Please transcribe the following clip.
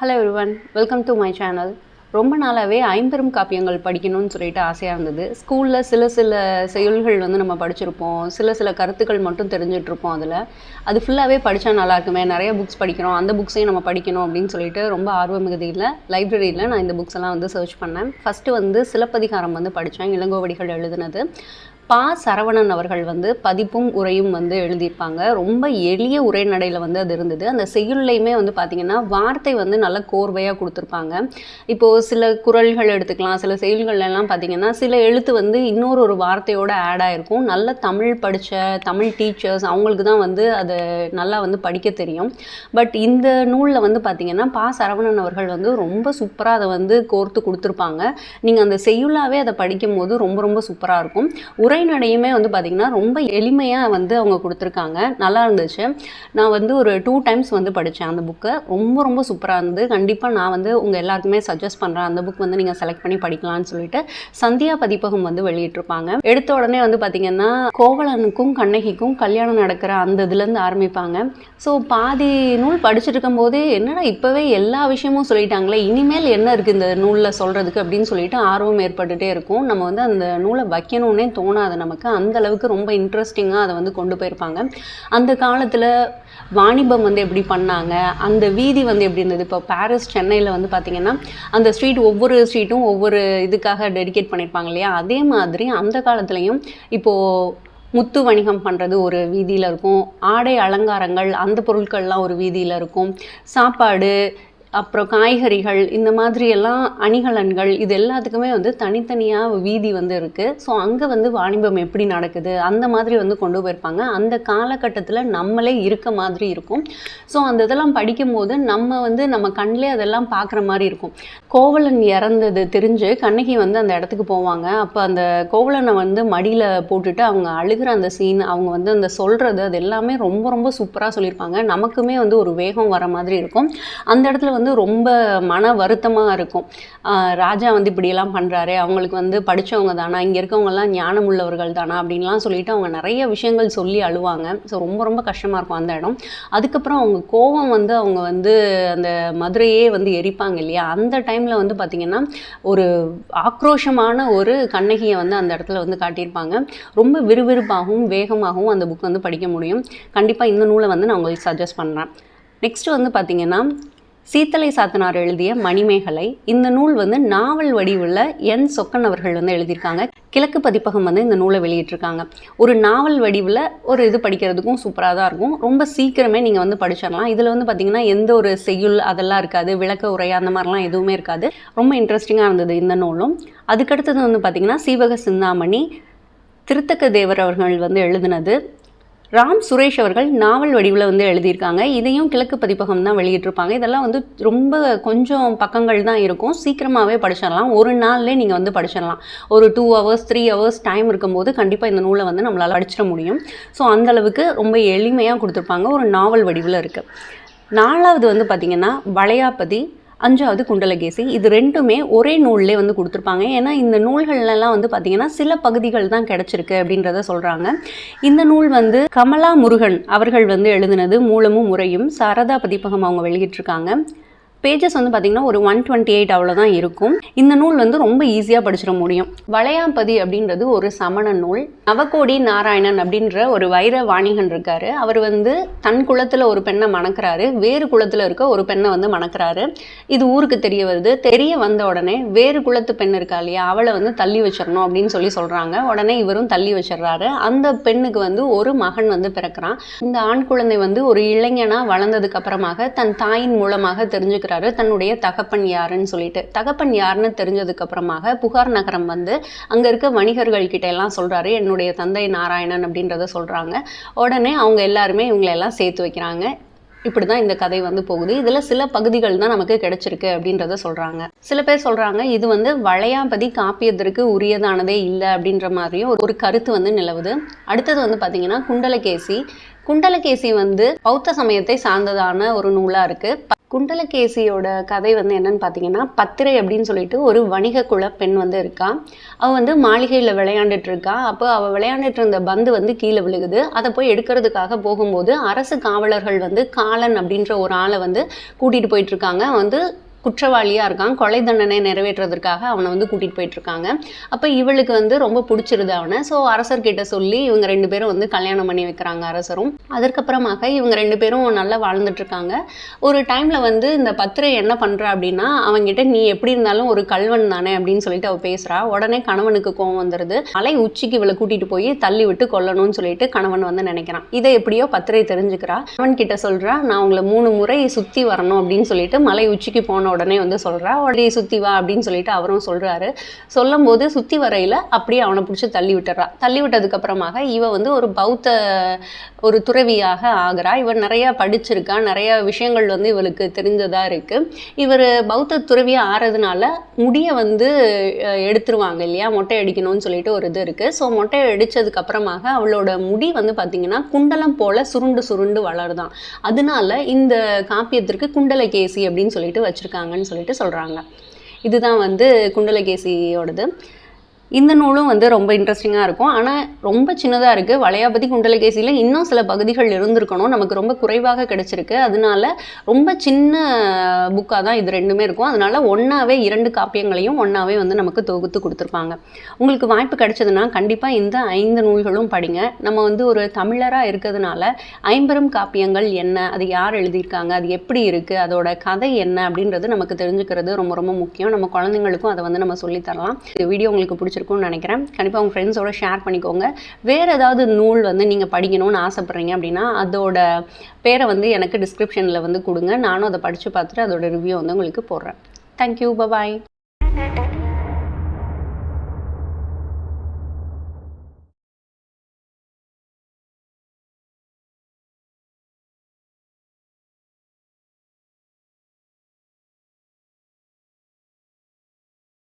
Hello everyone welcome to my channel ரொம்ப நாளாகவே ஐம்பெரும் காப்பியங்கள் படிக்கணும்னு சொல்லிட்டு ஆசையாக இருந்தது. ஸ்கூலில் சில சில செயல்கள் வந்து நம்ம படிச்சிருப்போம். சில சில கருத்துக்கள் மட்டும் தெரிஞ்சிட்ருப்போம் அதில். அது ஃபுல்லாகவே படித்தா நல்லா இருக்குமே. நிறைய புக்ஸ் படிக்கிறோம். அந்த புக்ஸையும் நம்ம படிக்கணும் அப்படின்னு சொல்லிட்டு ரொம்ப ஆர்வம் மிகுதியில் லைப்ரரியில் நான் இந்த புக்ஸ் எல்லாம் வந்து சர்ச் பண்ணேன். ஃபஸ்ட்டு வந்து சிலப்பதிகாரம் வந்து படித்தேன் இளங்கோவடிகள் எழுதினது. பா சரவணன் அவர்கள் வந்து பதிப்பும் உரையும் வந்து எழுதியிருப்பாங்க. ரொம்ப எளிய உரைநடையில் வந்து அது இருந்தது. அந்த செய்யுள்ளையுமே வந்து பார்த்திங்கன்னா வார்த்தை வந்து நல்ல கோர்வையாக கொடுத்துருப்பாங்க. இப்போது சில குறள்கள் எடுத்துக்கலாம் சில செயல்கள்லாம் பார்த்திங்கன்னா சில எழுத்து வந்து இன்னொரு ஒரு வார்த்தையோட ஆட் ஆகிருக்கும் நல்ல தமிழ் படித்த தமிழ் டீச்சர்ஸ் அவங்களுக்கு தான் வந்து அதை நல்லா வந்து படிக்க தெரியும். பட் இந்த நூலில் வந்து பார்த்திங்கன்னா பா சரவணன் அவர்கள் வந்து ரொம்ப சூப்பராக அதை வந்து கோர்த்து கொடுத்துருப்பாங்க. நீங்கள் அந்த செய்யுளாகவே அதை படிக்கும் போது ரொம்ப ரொம்ப சூப்பராக இருக்கும். உரை உரைநடையுமே வந்து பார்த்திங்கன்னா ரொம்ப எளிமையாக வந்து அவங்க கொடுத்துருக்காங்க. நல்லா இருந்துச்சு. நான் வந்து ஒரு டூ டைம்ஸ் வந்து படித்தேன் அந்த புக்கை ரொம்ப ரொம்ப சூப்பராக இருந்தது. கண்டிப்பாக நான் வந்து உங்கள் எல்லாருக்குமே சஜஸ்ட் பண்ணுறேன் அந்த புக் வந்து நீங்கள் செலக்ட் பண்ணி படிக்கலாம்னு சொல்லிட்டு சந்தியா பதிப்பகம் வந்து வெளியிட்டிருப்பாங்க. எடுத்த உடனே வந்து பார்த்திங்கன்னா கோவலனுக்கும் கண்ணகிக்கும் கல்யாணம் நடக்கிற அந்த இதுலேருந்து ஆரம்பிப்பாங்க. ஸோ பாதி நூல் படிச்சுட்டு இருக்கும்போதே என்னடா இப்போவே எல்லா விஷயமும் சொல்லிட்டாங்களே இனிமேல் என்ன இருக்குது இந்த நூலில் சொல்கிறதுக்கு அப்படின்னு சொல்லிட்டு ஆர்வம் ஏற்பட்டுகிட்டே இருக்கும். நம்ம வந்து அந்த நூலை வைக்கணும்னே தோணாது. நமக்கு அந்த அளவுக்கு ரொம்ப இன்ட்ரெஸ்டிங்காக அதை வந்து கொண்டு போயிருப்பாங்க. அந்த காலத்தில் வாணிபம் வந்து எப்படி பண்ணாங்க? அந்த வீதி வந்து எப்படி இருந்தது? இப்போ பாரிஸ் சென்னையில் வந்து பார்த்திங்கன்னா அந்த ஸ்ட்ரீட் ஒவ்வொரு ஸ்ட்ரீட்டும் ஒவ்வொரு இதுக்காக டெடிகேட் பண்ணியிருப்பாங்க இல்லையா? அதே மாதிரி அந்த காலத்துலேயும் இப்போது முத்து வணிகம் பண்ணுறது ஒரு வீதியில் இருக்கும். ஆடை அலங்காரங்கள் அந்த பொருட்கள்லாம் ஒரு வீதியில் இருக்கும். சாப்பாடு அப்புறம் காய்கறிகள் இந்த மாதிரி எல்லாம் அணிகலன்கள் இது எல்லாத்துக்குமே வந்து தனித்தனியாக வீதி வந்து இருக்குது ஸோ அங்கே வந்து வாணிபம் எப்படி நடக்குது? அந்த மாதிரி வந்து கொண்டு போயிருப்பாங்க. அந்த காலகட்டத்தில் நம்மளே இருக்க மாதிரி இருக்கும். ஸோ அந்த இதெல்லாம் படிக்கும்போது நம்ம வந்து நம்ம கண்ணிலே அதெல்லாம் பார்க்குற மாதிரி இருக்கும். கோவலன் இறந்தது தெரிஞ்சு கண்ணகி வந்து அந்த இடத்துக்கு போவாங்க. அப்போ அந்த கோவலனை வந்து மடியில் போட்டுட்டு அவங்க அழுகிற அந்த சீன் அவங்க வந்து அந்த சொல்கிறது அது எல்லாமே ரொம்ப ரொம்ப சூப்பராக சொல்லியிருப்பாங்க. நமக்குமே வந்து ஒரு வேகம் வர மாதிரி இருக்கும். அந்த இடத்துல வந்து ரொம்ப மன வருத்தமாக இருக்கும். ராஜா வந்து இப்படியெல்லாம் பண்ணுறாரு அவங்களுக்கு வந்து படித்தவங்க தானா இங்கே இருக்கவங்கெல்லாம் ஞானம் உள்ளவர்கள் தானா அப்படின்லாம் சொல்லிட்டு அவங்க நிறைய விஷயங்கள் சொல்லி அழுவாங்க. ஸோ ரொம்ப ரொம்ப கஷ்டமாக இருக்கும் அந்த இடம். அதுக்கப்புறம் அவங்க கோவம் வந்து அவங்க வந்து அந்த மதுரையே வந்து எரிப்பாங்க இல்லையா? அந்த டைமில் வந்து பார்த்திங்கன்னா ஒரு ஆக்ரோஷமான ஒரு கண்ணகியை வந்து அந்த இடத்துல வந்து காட்டியிருப்பாங்க. ரொம்ப விறுவிறுப்பாகவும் வேகமாகவும் அந்த புக் வந்து படிக்க முடியும். கண்டிப்பாக இந்த நூலை வந்து நான் உங்களுக்கு சஜஸ்ட் பண்ணுறேன் நெக்ஸ்ட் வந்து பார்த்திங்கன்னா சீத்தலை சாத்தனார் எழுதிய மணிமேகலை இந்த நூல் வந்து நாவல் வடிவில் என் சொக்கன் அவர்கள் வந்து எழுதியிருக்காங்க. கிழக்கு பதிப்பகம் வந்து இந்த நூலை வெளியிட்டிருக்காங்க. ஒரு நாவல் வடிவில் ஒரு இது படிக்கிறதுக்கும் சூப்பராக தான் இருக்கும். ரொம்ப சீக்கிரமே நீங்கள் வந்து படிச்சிடலாம். இதில் வந்து பார்த்திங்கன்னா எந்த ஒரு செய்யுள் அதெல்லாம் இருக்காது. விளக்க உரை அந்த மாதிரிலாம் எதுவுமே இருக்காது. ரொம்ப இன்ட்ரெஸ்டிங்காக இருந்தது இந்த நூலும். அதுக்கடுத்தது வந்து பார்த்திங்கன்னா சீவக சிந்தாமணி திருத்தக்க தேவர் அவர்கள் வந்து எழுதினது. ராம் சுரேஷ் அவர்கள் நாவல் வடிவில் வந்து எழுதியிருக்காங்க. இதையும் கிழக்கு பதிப்பகம் தான் வெளியிட்டிருப்பாங்க. இதெல்லாம் வந்து ரொம்ப கொஞ்சம் பக்கங்கள் தான் இருக்கும். சீக்கிரமாகவே படிச்சிடலாம். ஒரு நாள்லேயே நீங்கள் வந்து படிச்சிடலாம். ஒரு two hours three hours time இருக்கும்போது கண்டிப்பாக இந்த நூலை வந்து நம்மளால் அடிச்சிட முடியும். ஸோ அந்தளவுக்கு ரொம்ப எளிமையாக கொடுத்துருப்பாங்க. ஒரு நாவல் வடிவில் இருக்குது நாலாவது வந்து பார்த்திங்கன்னா வளையாபதி அஞ்சாவது குண்டலகேசி. இது ரெண்டுமே ஒரே நூல்லே வந்து கொடுத்துருப்பாங்க. ஏன்னா இந்த நூல்கள்லாம் வந்து பார்த்திங்கன்னா சில பகுதிகள் தான் கிடச்சிருக்கு அப்படின்றத சொல்கிறாங்க இந்த நூல் வந்து கமலா முருகன் அவர்கள் வந்து எழுதினது மூலமும் முறையும் சாரதா பதிப்பகம் அவங்க வெளியிட்டிருக்காங்க. பேஜஸ் வந்து பார்த்திங்கன்னா ஒரு ஒன் டுவெண்ட்டி எயிட் அவ்வளோ தான் இருக்கும். இந்த நூல் வந்து ரொம்ப ஈஸியாக படிச்சிட முடியும். வளையாம்பதி அப்படின்றது ஒரு சமண நூல். நவகோடி நாராயணன் அப்படின்ற ஒரு வைர வாணிகன் இருக்காரு. அவர் வந்து தன் குலத்தில் ஒரு பெண்ணை மணக்கிறாரு. வேறு குலத்தில் இருக்க ஒரு பெண்ணை வந்து மணக்கிறாரு. இது ஊருக்கு தெரிய வருது. தெரிய வந்த உடனே வேறு குலத்து பெண் இருக்கா இல்லையா? அவளை வந்து தள்ளி வச்சிடணும் அப்படின்னு சொல்லி சொல்கிறாங்க உடனே இவரும் தள்ளி வச்சிடுறாரு. அந்த பெண்ணுக்கு வந்து ஒரு மகன் வந்து பிறக்கிறான். இந்த ஆண் குழந்தை வந்து ஒரு இளைஞனாக வளர்ந்ததுக்கு அப்புறமாக தன் தாயின் மூலமாக கேட்குறாரு தன்னுடைய தகப்பன் யாருன்னு சொல்லிட்டு. தகப்பன் யாருன்னு தெரிஞ்சதுக்கு அப்புறமாக புகார் நகரம் வந்து அங்கே இருக்க வணிகர்கள் கிட்ட எல்லாம் சொல்கிறாரு என்னுடைய தந்தை நாராயணன் அப்படின்றத சொல்கிறாங்க உடனே அவங்க எல்லாருமே இவங்களெல்லாம் சேர்த்து வைக்கிறாங்க. இப்படி தான் இந்த கதை வந்து போகுது. இதில் சில பகுதிகள் தான் நமக்கு கிடைச்சிருக்கு அப்படின்றத சொல்கிறாங்க சில பேர் சொல்கிறாங்க இது வந்து வளையாபதி காப்பியத்திற்கு உரியதானதே இல்லை அப்படின்ற மாதிரியும் ஒரு கருத்து வந்து நிலவுது. அடுத்தது வந்து பார்த்திங்கன்னா குண்டலகேசி. குண்டலகேசி வந்து பௌத்த சமயத்தை சார்ந்ததான ஒரு நூலாக இருக்குது குண்டலகேசியோட கதை வந்து என்னன்னு பார்த்தீங்கன்னா பத்திரை அப்படின்னு சொல்லிட்டு ஒரு வணிக குல பெண் வந்து இருக்கா. அவள் வந்து மாளிகையில் விளையாண்டுட்டு இருக்கா அப்போ அவள் விளையாண்டுட்டு இருந்த பந்து வந்து கீழே விழுகுது. அதை போய் எடுக்கிறதுக்காக போகும்போது அரசு காவலர்கள் வந்து காலன் அப்படின்ற ஒரு ஆளை வந்து கூட்டிகிட்டு போயிட்டு இருக்காங்க வந்து குற்றவாளியாக இருக்கான். கொலை தண்டனை நிறைவேற்றுறதுக்காக அவனை வந்து கூட்டிகிட்டு போயிட்டுருக்காங்க. அப்போ இவளுக்கு வந்து ரொம்ப பிடிச்சிருது அவனை. ஸோ அரசர்கிட்ட சொல்லி இவங்க ரெண்டு பேரும் வந்து கல்யாணம் பண்ணி வைக்கிறாங்க அரசரும். அதற்கப்புறமாக இவங்க ரெண்டு பேரும் நல்லா வாழ்ந்துட்டுருக்காங்க. ஒரு டைமில் வந்து இந்த பத்திரை என்ன பண்ணுறா அப்படின்னா அவங்ககிட்ட நீ எப்படி இருந்தாலும் ஒரு கல்வன் தானே அப்படின்னு சொல்லிட்டு அவள் பேசுகிறா உடனே கணவனுக்கு கோவம் வந்துடுது மலை உச்சிக்கு இவளை கூட்டிகிட்டு போய் தள்ளி விட்டு கொல்லணும்னு சொல்லிட்டு கணவன் வந்து நினைக்கிறான். இதை எப்படியோ பத்திரை தெரிஞ்சுக்கிறா. அவன் கிட்ட சொல்கிறா நான் உங்களை மூணு முறை சுற்றி வரணும் அப்படின்னு சொல்லிட்டு மலை உச்சிக்கு போன உடனே வந்து சொல்கிறா உடனே சுற்றி வா அப்படின்னு சொல்லிட்டு அவரும் சொல்கிறாரு சொல்லும் போது சுற்றி வரையில் அப்படியே அவனை பிடிச்சி தள்ளி விட்டுறா. தள்ளி விட்டதுக்கப்புறமாக இவ வந்து ஒரு பௌத்த ஒரு துறவியாக ஆகிறா. இவர் நிறையா படிச்சிருக்கா. நிறைய விஷயங்கள் வந்து இவளுக்கு தெரிஞ்சதாக இருக்குது இவர் பௌத்த துறவியாக ஆறதுனால முடியை வந்து எடுத்துருவாங்க இல்லையா? மொட்டை அடிக்கணும்னு சொல்லிட்டு ஒரு இது இருக்குது ஸோ மொட்டை அடித்ததுக்கப்புறமாக அவளோட முடி வந்து பார்த்திங்கன்னா குண்டலம் போல் சுருண்டு சுருண்டு வளருதான். அதனால இந்த காப்பியத்திற்கு குண்டலகேசி அப்படின்னு சொல்லிட்டு இருக்காங்கன்னு சொல்லிட்டு சொல்கிறாங்க இதுதான் வந்து குண்டலகேசியோடது. இந்த நூலும் வந்து ரொம்ப இன்ட்ரெஸ்டிங்காக இருக்கும். ஆனால் ரொம்ப சின்னதாக இருக்குது வளையாபதி குண்டலகேசியில் இன்னும் சில பகுதிகள் இருந்திருக்கணும். நமக்கு ரொம்ப குறைவாக கிடச்சிருக்கு. அதனால ரொம்ப சின்ன புக்காக தான் இது ரெண்டுமே இருக்கும். அதனால ஒன்றாவே இரண்டு காப்பியங்களையும் ஒன்றாவே வந்து நமக்கு தொகுத்து கொடுத்துருப்பாங்க. உங்களுக்கு வாய்ப்பு கிடைச்சதுன்னா கண்டிப்பாக இந்த ஐந்து நூல்களும் படிங்க. நம்ம வந்து ஒரு தமிழராக இருக்கிறதுனால ஐம்பெரும் காப்பியங்கள் என்ன அது யார் எழுதியிருக்காங்க அது எப்படி இருக்குது அதோட கதை என்ன அப்படின்றது நமக்கு தெரிஞ்சுக்கிறது ரொம்ப ரொம்ப முக்கியம். நம்ம குழந்தைங்களுக்கும் அதை வந்து நம்ம சொல்லித் தரலாம். இந்த வீடியோ உங்களுக்கு பிடிச்சிருக்கும்னு நினைக்கிறேன். கண்டிப்பாக உங்கள் ஃப்ரெண்ட்ஸோட ஷேர் பண்ணிக்கோங்க. வேறு ஏதாவது நூல் வந்து நீங்கள் படிக்கணும்னு ஆசைப்பட்றீங்க அப்படின்னா அதோட பேரை வந்து எனக்கு டிஸ்கிரிப்ஷனில் வந்து கொடுங்க. நானும் அதை படித்து பார்த்துட்டு அதோட ரிவ்யூ வந்து உங்களுக்கு போடுறேன். Thank you bye bye